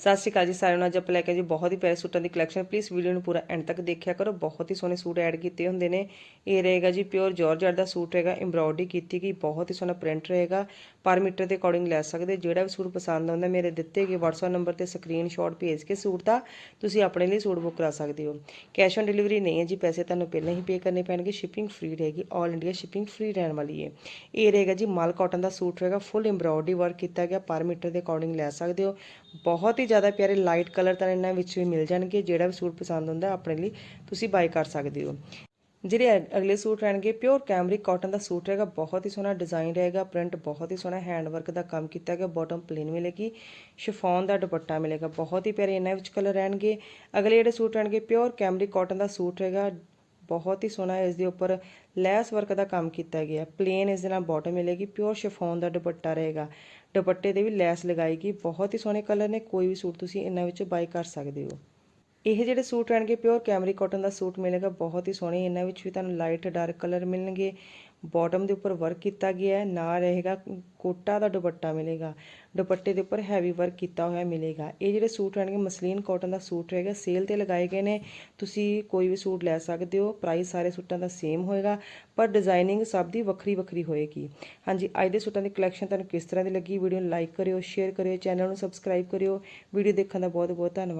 ਸਤਿ ਸ਼੍ਰੀ ਅਕਾਲ ਜੀ ਸਾਰਿਆਂ ਨੂੰ। ਅੱਜ ਆਪਾਂ ਲੈ ਕੇ ਜੀ ਬਹੁਤ ਹੀ ਪਿਆਰੇ ਸੂਟਾਂ ਦੀ ਕਲੈਕਸ਼ਨ ਪਲੀਜ਼ ਵੀਡੀਓ ਨੂੰ ਪੂਰਾ ਐਂਡ ਤੱਕ ਦੇਖਿਆ ਕਰੋ। ਬਹੁਤ ਹੀ ਸੋਹਣੇ ਸੂਟ ਐਡ ਕੀਤੇ ਹੁੰਦੇ ਨੇ। ਇਹ ਰਹੇਗਾ ਜੀ ਪਿਓਰ ਜਾਰਜਟ ਦਾ ਸੂਟ ਰਹੇਗਾ ਐਮਬ੍ਰੋਇਡਰੀ ਕੀਤੀ ਗਈ। ਬਹੁਤ ਹੀ ਸੋਹਣਾ ਪ੍ਰਿੰਟ ਰਹੇਗਾ। ਪਰ ਮੀਟਰ ਦੇ ਅਕੋਰਡਿੰਗ ਲੈ ਸਕਦੇ। ਜਿਹੜਾ ਵੀ ਸੂਟ ਪਸੰਦ ਆਉਂਦਾ, ਮੇਰੇ ਦਿੱਤੇ ਗਏ WhatsApp ਨੰਬਰ ਤੇ ਸਕਰੀਨਸ਼ਾਟ ਭੇਜ ਕੇ ਸੂਟ ਦਾ ਤੁਸੀਂ ਆਪਣੇ ਲਈ ਸੂਟ ਬੁੱਕ ਕਰਾ ਸਕਦੇ ਹੋ। ਕੈਸ਼ ਔਨ ਡਿਲੀਵਰੀ ਨਹੀਂ ਹੈ ਜੀ। ਪੈਸੇ ਤੁਹਾਨੂੰ ਪਹਿਲਾਂ ਹੀ ਪੇ ਕਰਨੇ ਪੈਣਗੇ। ਸ਼ਿਪਿੰਗ ਫ੍ਰੀ ਰਹੇਗੀ। 올 ਇੰਡੀਆ ਸ਼ਿਪਿੰਗ ਫ੍ਰੀ ਰਹਿਣ ਵਾਲੀ ਹੈ। ਇਹ ਰਹੇਗਾ ਜੀ ਮਲ ਕਾਟਨ ਦਾ ਸੂਟ ਰਹੇਗਾ ਫੁੱਲ ਐਮਬ੍ਰੋਇਡਰੀ ਵਰਕ ਕੀਤਾ ਗਿਆ। ਪਰ ਮੀਟਰ ਦੇ ਅਕੋਰਡਿੰਗ ਲੈ ਸਕਦੇ ਹੋ। ਬਹੁਤ ਹੀ ਜ਼ਿਆਦਾ ਪਿਆਰੇ ਲਾਈਟ ਕਲਰ ਤਾਂ ਇਹਨਾਂ ਵਿੱਚ ਵੀ ਮਿਲ ਜਾਣਗੇ, ਜਿਹੜਾ ਵੀ ਸੂਟ ਪਸੰਦ ਹੁੰਦਾ ਆਪਣੇ ਲਈ ਤੁਸੀਂ ਬਾਈ ਕਰ ਸਕਦੇ ਹੋ। ਜਿਹੜੇ ਅ- ਅਗਲੇ ਸੂਟ ਰਹਿਣਗੇ ਪਿਓਰ ਕੈਮਰਿਕ ਕਾਟਨ ਦਾ ਸੂਟ ਰਹੇਗਾ, ਬਹੁਤ ਹੀ ਸੋਹਣਾ ਡਿਜ਼ਾਈਨ ਰਹੇਗਾ ਪ੍ਰਿੰਟ ਬਹੁਤ ਹੀ ਸੋਹਣਾ ਹੈਂਡ ਵਰਕ ਦਾ ਕੰਮ ਕੀਤਾ ਗਿਆ ਬਾਟਮ ਪਲੇਨ ਮਿਲੇਗੀ ਸ਼ਿਫੋਨ ਦਾ ਦੁਪੱਟਾ ਮਿਲੇਗਾ, ਬਹੁਤ ਹੀ ਪਿਆਰੇ ਇਹਨਾਂ ਵਿੱਚ ਕਲਰ ਰਹਿਣਗੇ। ਅਗਲੇ ਜਿਹੜੇ ਸੂਟ ਰਹਿਣਗੇ ਪਿਓਰ ਕੈਮਰਿਕ ਕਾਟਨ ਦਾ ਸੂਟ ਰਹੇਗਾ ਬਹੁਤ ਹੀ ਸੋਹਣਾ ਇਸ ਦੇ ਉੱਪਰ ਲੈਸ ਵਰਕ ਦਾ ਕੰਮ ਕੀਤਾ ਗਿਆ। ਪਲੇਨ ਇਸ ਦੇ ਨਾਲ ਬਾਟਮ ਮਿਲੇਗੀ ਪਿਓਰ ਸ਼ਿਫੋਨ ਦਾ ਦੁਪੱਟਾ ਰਹੇਗਾ। ਦੁਪੱਟੇ ਤੇ ਵੀ ਲੈਸ ਲਗਾਏਗੀ ਬਹੁਤ ਹੀ ਸੋਹਣੇ ਕਲਰ ਨੇ, ਕੋਈ ਵੀ ਸੂਟ ਤੁਸੀਂ ਇਹਨਾਂ ਵਿੱਚੋਂ ਬਾਈ ਕਰ ਸਕਦੇ ਹੋ। ਇਹ ਜਿਹੜੇ ਸੂਟ ਰਹਿਣਗੇ ਪਿਓਰ ਕੈਮਰੀ ਕਾਟਨ ਦਾ ਸੂਟ ਮਿਲੇਗਾ, ਬਹੁਤ ਹੀ ਸੋਹਣੇ, ਇਹਨਾਂ ਵਿੱਚ ਵੀ ਤੁਹਾਨੂੰ ਲਾਈਟ ਡਾਰਕ ਕਲਰ ਮਿਲਣਗੇ। ਬਾਟਮ ਦੇ ਉੱਪਰ ਵਰਕ ਕੀਤਾ ਗਿਆ ਹੈ, ਨਾਲ ਰਹੇਗਾ, ਕੋਟਾ ਦਾ ਦੁਪੱਟਾ ਮਿਲੇਗਾ, ਦੁਪੱਟੇ ਦੇ ਉੱਪਰ ਹੈਵੀ ਵਰਕ ਕੀਤਾ ਹੋਇਆ ਮਿਲੇਗਾ। ਇਹ ਜਿਹੜੇ ਸੂਟ ਰਹਿਣਗੇ, ਮਸਲੀਨ ਕਾਟਨ ਦਾ ਸੂਟ ਰਹੇਗਾ ਸੇਲ ਤੇ ਲਗਾਏ ਗਏ ਨੇ, ਤੁਸੀਂ ਕੋਈ ਵੀ ਸੂਟ ਲੈ ਸਕਦੇ ਹੋ ਪ੍ਰਾਈਸ ਸਾਰੇ ਸੂਟਾਂ ਦਾ ਸੇਮ ਹੋਏਗਾ, ਪਰ ਡਿਜ਼ਾਈਨਿੰਗ ਸਭ ਦੀ ਵੱਖਰੀ ਵੱਖਰੀ ਹੋਏਗੀ। ਹਾਂਜੀ, ਅੱਜ ਦੇ ਸੂਟਾਂ ਦੀ ਕਲੈਕਸ਼ਨ ਤੁਹਾਨੂੰ ਕਿਸ ਤਰ੍ਹਾਂ ਦੀ ਲੱਗੀ? ਵੀਡੀਓ ਨੂੰ ਲਾਈਕ ਕਰਿਓ ਸ਼ੇਅਰ ਕਰਿਓ ਚੈਨਲ ਨੂੰ ਸਬਸਕ੍ਰਾਈਬ ਕਰਿਓ, ਵੀਡੀਓ ਦੇਖਣ ਦਾ ਬਹੁਤ ਬਹੁਤ ਧੰਨਵਾਦ।